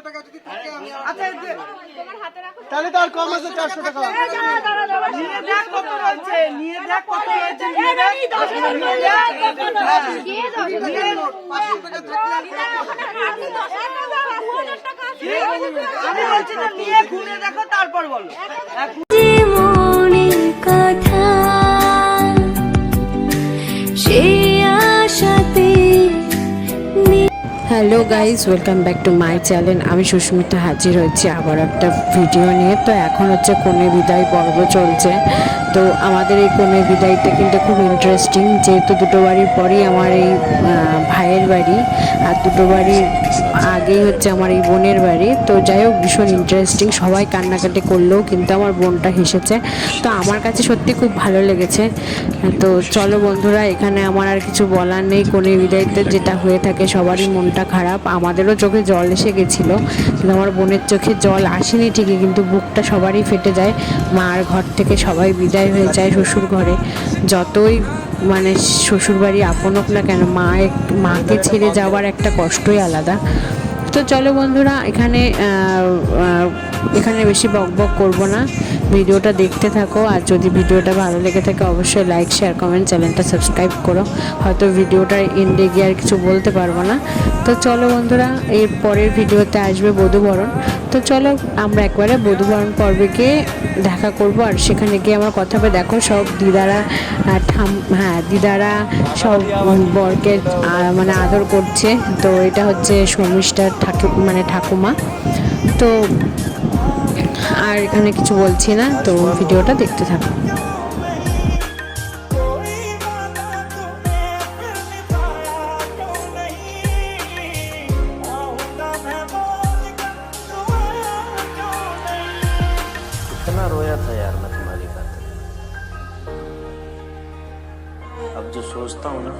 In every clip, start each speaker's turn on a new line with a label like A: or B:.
A: চারশো টাকা যদি থাকে আমি আর-
B: আচ্ছা যে-
A: তাহলে তো আর কম আছে চারশো টাকা
B: নিয়ে দেখ কত রয়েছে নিয়ে দেখ কত রয়েছে নিয়ে দেখ নিয়ে দেখ
A: পাঁচশো টাকা থাকলে
B: আমি বলছি না নিয়ে ঘুরে দেখো তারপর বলো
C: hello guys welcome back to my channel. আমি সুস্মিতা হাজির হয়েছি আবার একটা ভিডিও নিয়ে। তো এখন হচ্ছে কনে বিদায় পর্ব চলছে। তো আমাদের এই কনে বিদায়টা কিন্তু খুব ইন্টারেস্টিং যেহেতু দুটো বাড়ির পরেই আমার এই ভাইয়ের বাড়ি, আর দুটো বাড়ির আগেই হচ্ছে আমার এই বোনের বাড়ি। তো যাই হোক, ভীষণ ইন্টারেস্টিং সবাই কান্নাকাটি করলেও কিন্তু আমার বোনটা হেসেছে। তো আমার কাছে সত্যি খুব ভালো লেগেছে। তো চলো বন্ধুরা, এখানে আমার আর কিছু বলার নেই কনে বিদায়তে। যেটা হয়ে থাকে সবারই মনটা খারাপ, আমাদেরও চোখে জল এসে গেছিল, কিন্তু আমার বোনের চোখে জল আসেনি ঠিকই, কিন্তু বুকটা সবারই ফেটে যায়। মার ঘর থেকে সবাই বিদায় হয়ে যায় শ্বশুর ঘরে। যতই মানে শ্বশুরবাড়ি আপন হোক না কেন, মা মাকে ছেড়ে যাওয়ার একটা কষ্টই আলাদা। তো চলো বন্ধুরা, এখানে এখানে বেশি বক বক করব না। ভিডিওটা দেখতে থাকো আর যদি ভিডিওটা ভালো লেগে থাকে অবশ্যই লাইক শেয়ার কমেন্ট চ্যানেলটা সাবস্ক্রাইব করো। হয়তো ভিডিওটার এন্ডে গিয়ে আর কিছু বলতে পারব না। তো চলো বন্ধুরা, এর পরের ভিডিওতে আসবে বধুবরণ। তো চলো আমরা একবারে বধুবরণ পর্বে গিয়ে দেখা করব আর সেখানে গিয়ে আমার কথা হবে। দেখো সব দিদারা ঠাম হ্যাঁ দিদারা সব বরকে মানে আদর করছে। তো এটা হচ্ছে শর্মিষ্ঠার ঠাকু মানে ঠাকুমা। তো আর এখানে কিছু বলছি না তো ভিডিওটা দেখতে থাকো
D: इतना रोया था यार मैं तुम्हारी खातिर अब जो सोचता हूँ ना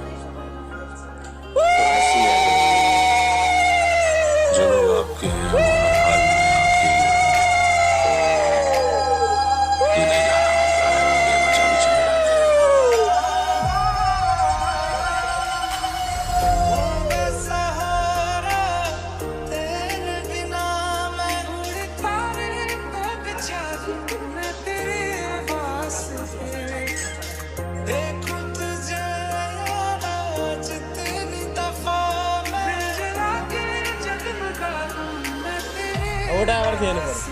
E: ওটা আবার খেয়ে নেব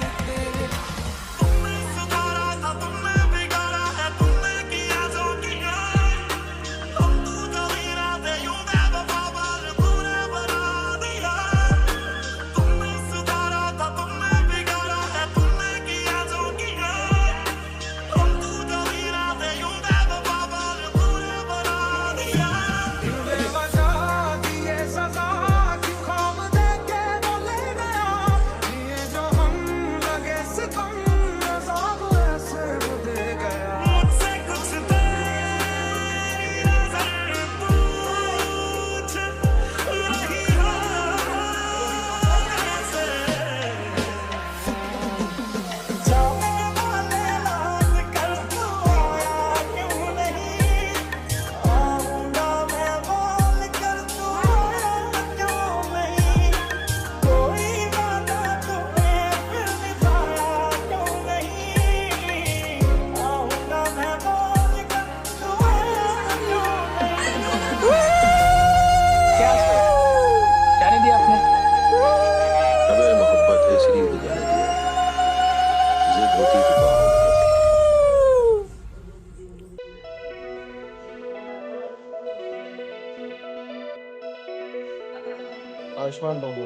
F: Osman Bongo.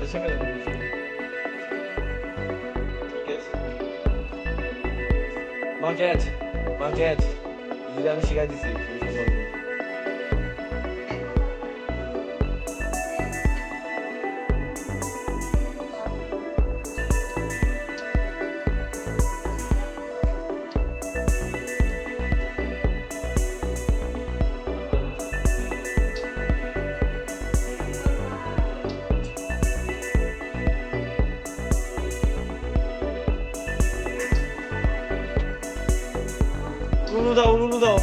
F: Teşekkür
E: ederim. Market. Marquete, eles devem chegar de si.
F: উলু দাও উলু দাও।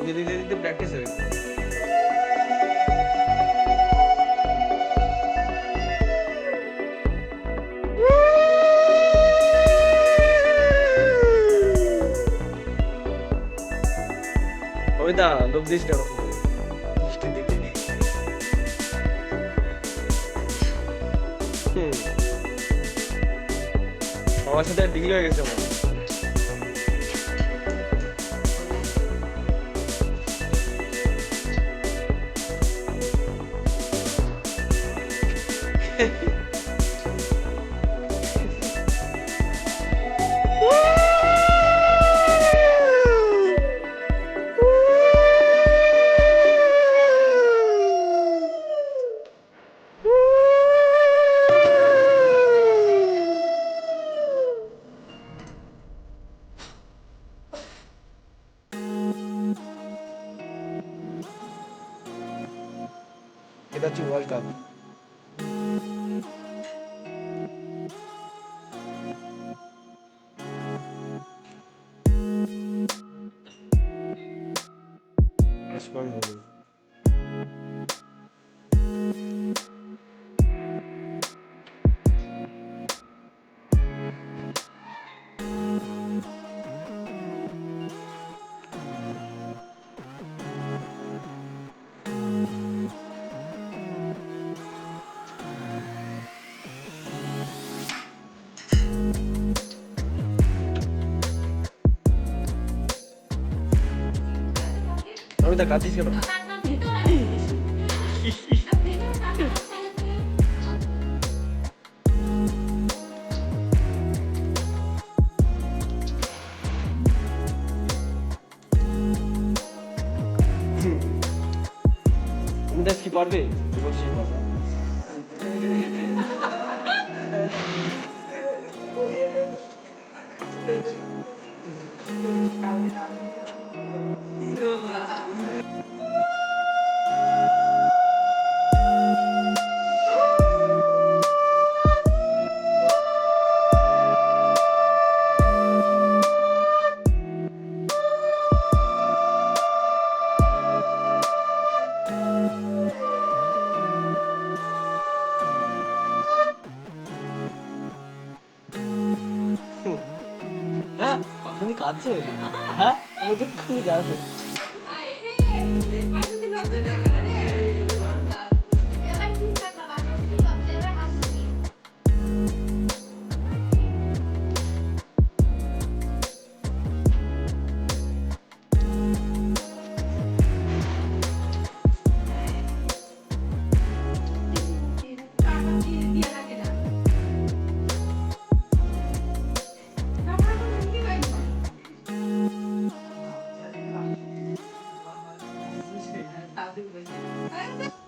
F: ওকে দিতে দিতে প্র্যাকটিস দিস না আমার সাথে ডিগ্রি হয়ে গেছে আমার এটা হচ্ছে ওয়ার্ল্ড কাপ স্কোর হবে তা কাঁদিস কেন দেখ কি পারবে? বলছি হচ্ছে? হ্যাঁ? ওদের কি যাবে Thank you.